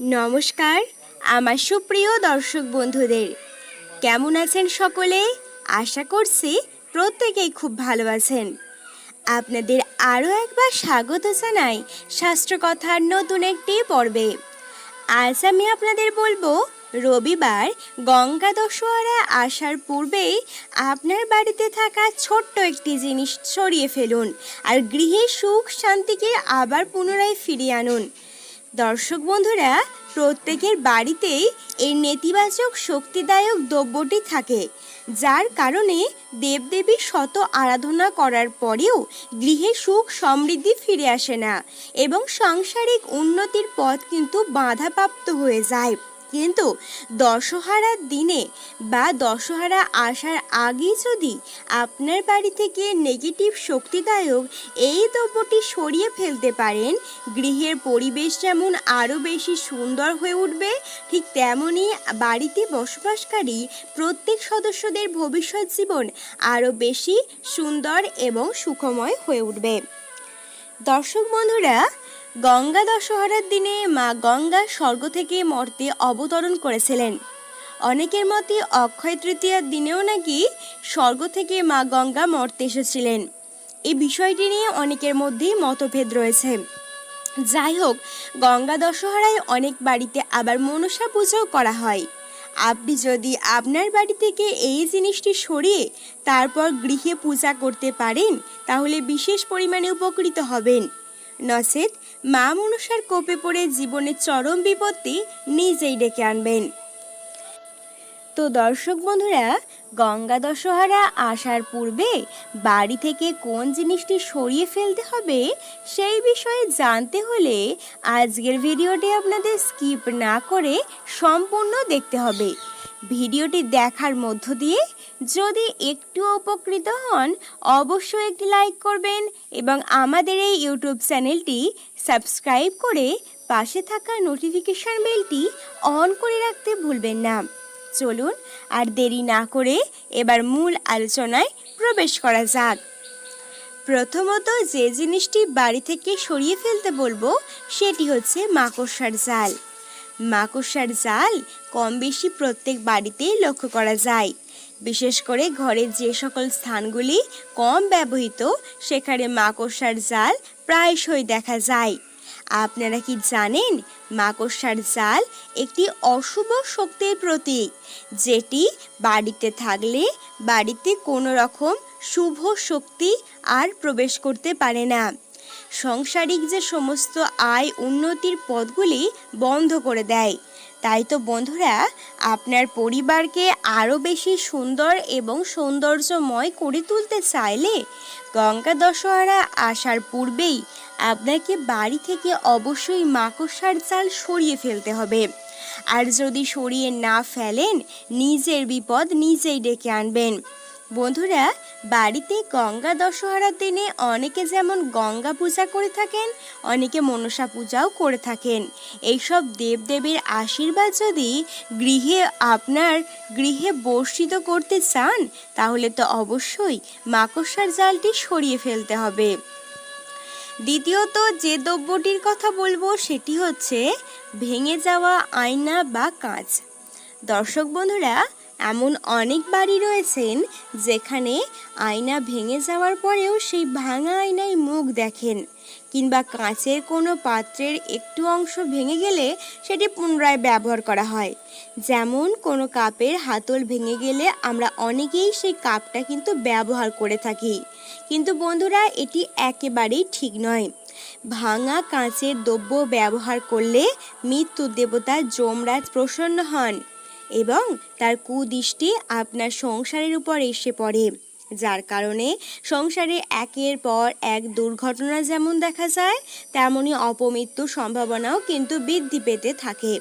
নমস্কার, আমার সুপ্রিয় দর্শক বন্ধুদের। কেমন আছেন সকলে? আশা করছি প্রত্যেকেই খুব ভালো আছেন। আপনাদের আরও একবার স্বাগত জানাই শাস্ত্রকথার নতুন একটি পর্বে। আজ আমি আপনাদের বলব, রবিবার গঙ্গা দশহরা আসার পূর্বেই আপনার বাড়িতে থাকা ছোট্ট একটি জিনিস সরিয়ে ফেলুন আর গৃহে সুখ শান্তিকে আবার পুনরায় ফিরিয়ে আনুন। দর্শক বন্ধুরা, প্রত্যেকের বাড়িতেই এই নেতিবাচক শক্তিদায়ক দ্রব্যটি থাকে, যার কারণে দেবদেবীর শত আরাধনা করার পরেও গৃহে সুখ সমৃদ্ধি ফিরে আসে না এবং সাংসারিক উন্নতির পথ কিন্তু বাধাপ্রাপ্ত হয়ে যায়। কিন্তু দশহারার দিনে বা দশহারা আসার আগে যদি আপনার বাড়ি থেকে নেগেটিভ শক্তিদায়ক এই দ্রব্যটি সরিয়ে ফেলতে পারেন, গৃহের পরিবেশ যেমন আরও বেশি সুন্দর হয়ে উঠবে, ঠিক তেমনই বাড়িতে বসবাসকারী প্রত্যেক সদস্যদের ভবিষ্যৎ জীবন আরও বেশি সুন্দর এবং সুখময় হয়ে উঠবে। দর্শক বন্ধুরা গঙ্গা দশহরার দিনে মা গঙ্গা স্বর্গ থেকে মর্তে অবতরণ করেছিলেন। অনেকের মতে অক্ষয় তৃতীয়ার দিনেও নাকি স্বর্গ থেকে মা গঙ্গা মর্তে এসেছিলেন। এই বিষয়টি নিয়ে অনেকের মধ্যেই মতভেদ রয়েছে। যাই হোক, গঙ্গা দশহরায় অনেক বাড়িতে আবার মনসা পুজোও করা হয়। আপনি যদি আপনার বাড়ি থেকে এই জিনিসটি সরিয়ে তারপর গৃহে পূজা করতে পারেন, তাহলে বিশেষ পরিমাণে উপকৃত হবেন। নচেত মা মনসার কোপে পড়ে জীবনের চরম বিপত্তি নিজেই ডেকে আনবেন। তো দর্শক বন্ধুরা, গঙ্গা দশহরা আসার পূর্বে বাড়ি থেকে কোন জিনিসটি সরিয়ে ফেলতে হবে সেই বিষয়ে জানতে হলে আজকের ভিডিওটি আপনাদের স্কিপ না করে সম্পূর্ণ দেখতে হবে। ভিডিওটি দেখার মধ্য দিয়ে যদি একটু উপকৃত হন, অবশ্যই একটি লাইক করবেন এবং আমাদের এই ইউটিউব চ্যানেলটি সাবস্ক্রাইব করে পাশে থাকা নোটিফিকেশান বেলটি অন করে রাখতে ভুলবেন না। চলুন, আর দেরি না করে এবার মূল আলোচনায় প্রবেশ করা যাক। প্রথমত যে জিনিসটি বাড়ি থেকে সরিয়ে ফেলতে বলব, সেটি হচ্ছে মাকড়সার জাল। মাকড়সার জাল কম বেশি প্রত্যেক বাড়িতেই লক্ষ্য করা যায়। বিশেষ করে ঘরের যে সকল স্থানগুলি কম ব্যবহৃত, সেখানে মাকড়সার জাল প্রায়শই দেখা যায়। আপনারা কি জানেন মাকড়সার জাল একটি অশুভ শক্তির প্রতীক, যেটি বাড়িতে থাকলে বাড়িতে কোনো রকম শুভ শক্তি আর প্রবেশ করতে পারে না। সংসারিক যে সমস্ত আয় উন্নতির পথগুলি বন্ধ করে দেয়। তাই তো বন্ধুরা, আপনার পরিবারকে আরও বেশি সুন্দর এবং সৌন্দর্যময় করে তুলতে চাইলে গঙ্গা দশহরা আসার পূর্বেই আপনাকে বাড়ি থেকে অবশ্যই মাকড়সার চাল সরিয়ে ফেলতে হবে। আর যদি সরিয়ে না ফেলেন, নিজের বিপদ নিজেই ডেকে আনবেন। বন্ধুরা বাড়িতে গঙ্গা দশহরার দিনে অনেকে যেমন গঙ্গা পূজা করে থাকেন, অনেকে মনসা পূজাও করে থাকেন। এইসব দেবদেবীর আশীর্বাদ যদি গৃহে আপনার গৃহে বর্ষিত করতে চান, তাহলে তো অবশ্যই মাকড়সার জালটি সরিয়ে ফেলতে হবে। দ্বিতীয়ত যে দ্রব্যটির কথা বলব সেটি হচ্ছে ভেঙে যাওয়া আয়না বা কাঁচ। দর্শক বন্ধুরা এমন অনেক বাড়ি রয়েছেন যেখানে আয়না ভেঙে যাওয়ার পরেও সেই ভাঙা আয়নায় মুখ দেখেন। কিংবা কাঁচের কোনো পাত্রের একটু অংশ ভেঙে গেলে সেটি পুনরায় ব্যবহার করা হয়। যেমন কোনো কাপের হাতল ভেঙে গেলে আমরা অনেকেই সেই কাপটা কিন্তু ব্যবহার করে থাকি। কিন্তু বন্ধুরা, এটি একেবারেই ঠিক নয়। ভাঙা কাঁচের দ্রব্য ব্যবহার করলে মৃত্যুর দেবতা যমরাজ প্রসন্ন হন। এবং তার কুদৃষ্টি আপনার সংসারের উপর এসে পড়ে। যার কারণে সংসারে একের পর এক দুর্ঘটনা যেমন দেখা যায় তেমনই অপমৃত্যুর সম্ভাবনাও কিন্তু বৃদ্ধি পেতে থাকে।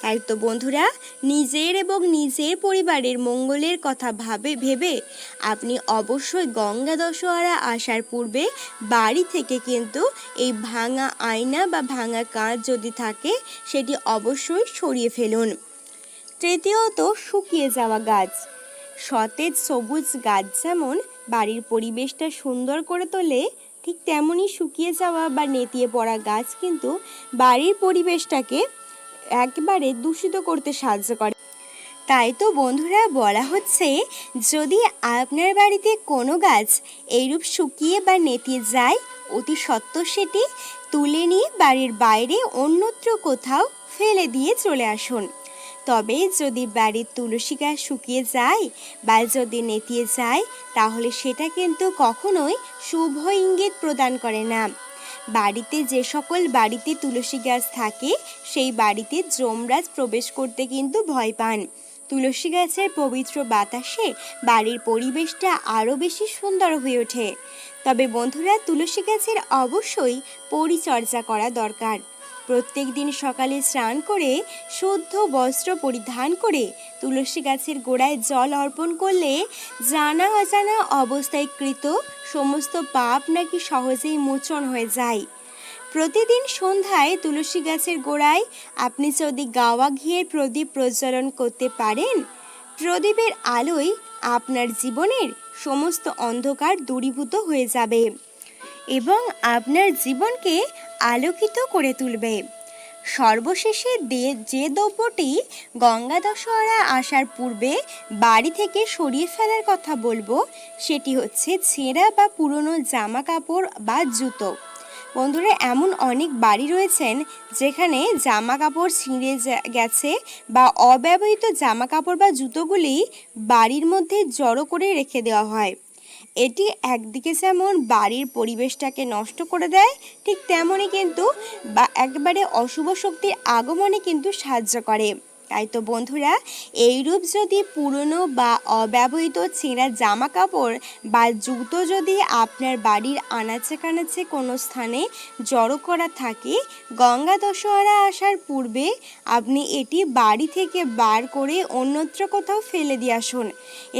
তাই তো বন্ধুরা, নিজের এবং নিজের পরিবারের মঙ্গলের কথা ভাবে, ভেবে আপনি অবশ্যই গঙ্গা দশহরা আসার পূর্বে বাড়ি থেকে কিন্তু এই ভাঙা আয়না বা ভাঙা কাঁচ যদি থাকে, সেটি অবশ্যই সরিয়ে ফেলুন। তৃতীয়ত শুকিয়ে যাওয়া গাছ। সতেজ সবুজ গাছ যেমন বাড়ির পরিবেশটা সুন্দর করে তোলে, ঠিক তেমনই শুকিয়ে যাওয়া বা নেতিয়ে পড়া গাছ কিন্তু বাড়ির পরিবেশটাকে একবারে দূষিত করতে সাহায্য করে। তাই তো বন্ধুরা, বলা হচ্ছে যদি আপনার বাড়িতে কোনো গাছ এইরূপ শুকিয়ে বা নেতিয়ে যায়, অতি সত্ত্বর সেটি তুলে নিয়ে বাড়ির বাইরে অন্যত্র কোথাও ফেলে দিয়ে চলে আসুন। তবে যদি বাড়ির তুলসী গাছ শুকিয়ে যায় বা যদি নেতিয়ে যায়, তাহলে সেটা কিন্তু কখনোই শুভ ইঙ্গিত প্রদান করে না। বাড়িতে যে সকল বাড়িতে তুলসী গাছ থাকে, সেই বাড়িতে যমরাজ প্রবেশ করতে কিন্তু ভয় পান। তুলসী গাছের পবিত্র বাতাসে বাড়ির পরিবেশটা আরও বেশি সুন্দর হয়ে ওঠে। তবে বন্ধুরা, তুলসী গাছের অবশ্যই পরিচর্যা করা দরকার। প্রত্যেক দিন সকালে স্নান করে শুদ্ধ বস্ত্র পরিধান করে তুলসী গাছের গোড়ায় জল অর্পণ করলে জানা অজানা অবস্থায় কৃত সমস্ত পাপ নাকি সহজেই মোচন হয়ে যায়। প্রতিদিন সন্ধ্যায় তুলসী গাছের গোড়ায় আপনি যদি গাওয়া ঘিয়ের প্রদীপ প্রজ্বলন করতে পারেন, প্রদীপের আলোয় আপনার জীবনের সমস্ত অন্ধকার দূরীভূত হয়ে যাবে। এবং আপনার জীবনকে আলোকিত করে তুলবে। সর্বশেষে যে দ্রব্যটি গঙ্গা দশহরা আসার পূর্বে বাড়ি থেকে সরিয়ে ফেলার কথা বলব, সেটি হচ্ছে ছেঁড়া বা পুরনো জামা কাপড় বা জুতো। বন্ধুরা, এমন অনেক বাড়ি রয়েছেন যেখানে জামা কাপড় ছিঁড়ে গেছে বা অব্যবহৃত জামা কাপড় বা জুতোগুলি বাড়ির মধ্যে জড়ো করে রেখে দেওয়া হয়। এটি একদিকে যেমন বাড়ির পরিবেশটাকে নষ্ট করে দেয়, ঠিক তেমনই কিন্তু বা, একবারে অশুভ শক্তির আগমনে কিন্তু সাহায্য করে। তাই তো বন্ধুরা, এইরূপ যদি পুরনো বা অব্যবহৃত ছেঁড়া জামা কাপড় বা জুতো যদি আপনার বাড়ির আনাচে কানাচে কোনো স্থানে জড়ো করা থাকে, গঙ্গা দশহরা আসার পূর্বে আপনি এটি বাড়ি থেকে বার করে অন্যত্র কোথাও ফেলে দিয়ে আসুন।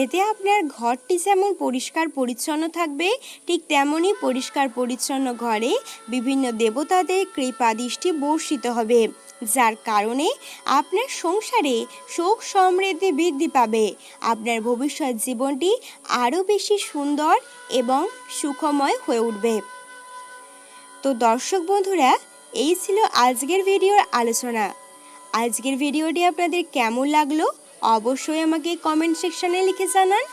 এতে আপনার ঘরটি যেমন পরিষ্কার পরিচ্ছন্ন থাকবে, ঠিক তেমনই পরিষ্কার পরিচ্ছন্ন ঘরে বিভিন্ন দেবতাদের কৃপা দৃষ্টি বর্ষিত হবে। যার কারণে আপনার সংসারে সুখ সমৃদ্ধি বৃদ্ধি পাবে। আপনার ভবিষ্যৎ জীবনটি আরও বেশি সুন্দর এবং সুখময় হয়ে উঠবে। তো দর্শক বন্ধুরা, এই ছিল আজকের ভিডিওর আলোচনা। আজকের ভিডিওটি আপনাদের কেমন লাগল অবশ্যই আমাকে কমেন্ট সেকশানে লিখে জানান।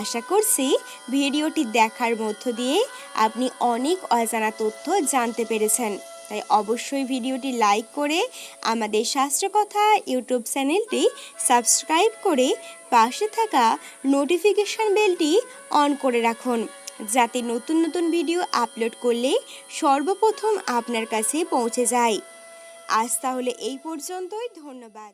আশা করছি ভিডিওটি দেখার মধ্য দিয়ে আপনি অনেক অজানা তথ্য জানতে পেরেছেন। তাই অবশ্যই ভিডিওটি লাইক করে আমাদের শাস্ত্রকথা ইউটিউব চ্যানেলটি সাবস্ক্রাইব করে পাশে থাকা নোটিফিকেশন বেলটি অন করে রাখুন, যাতে নতুন নতুন ভিডিও আপলোড করলে সর্বপ্রথম আপনার কাছে পৌঁছে যায়। আজ তাহলে এই পর্যন্তই, ধন্যবাদ।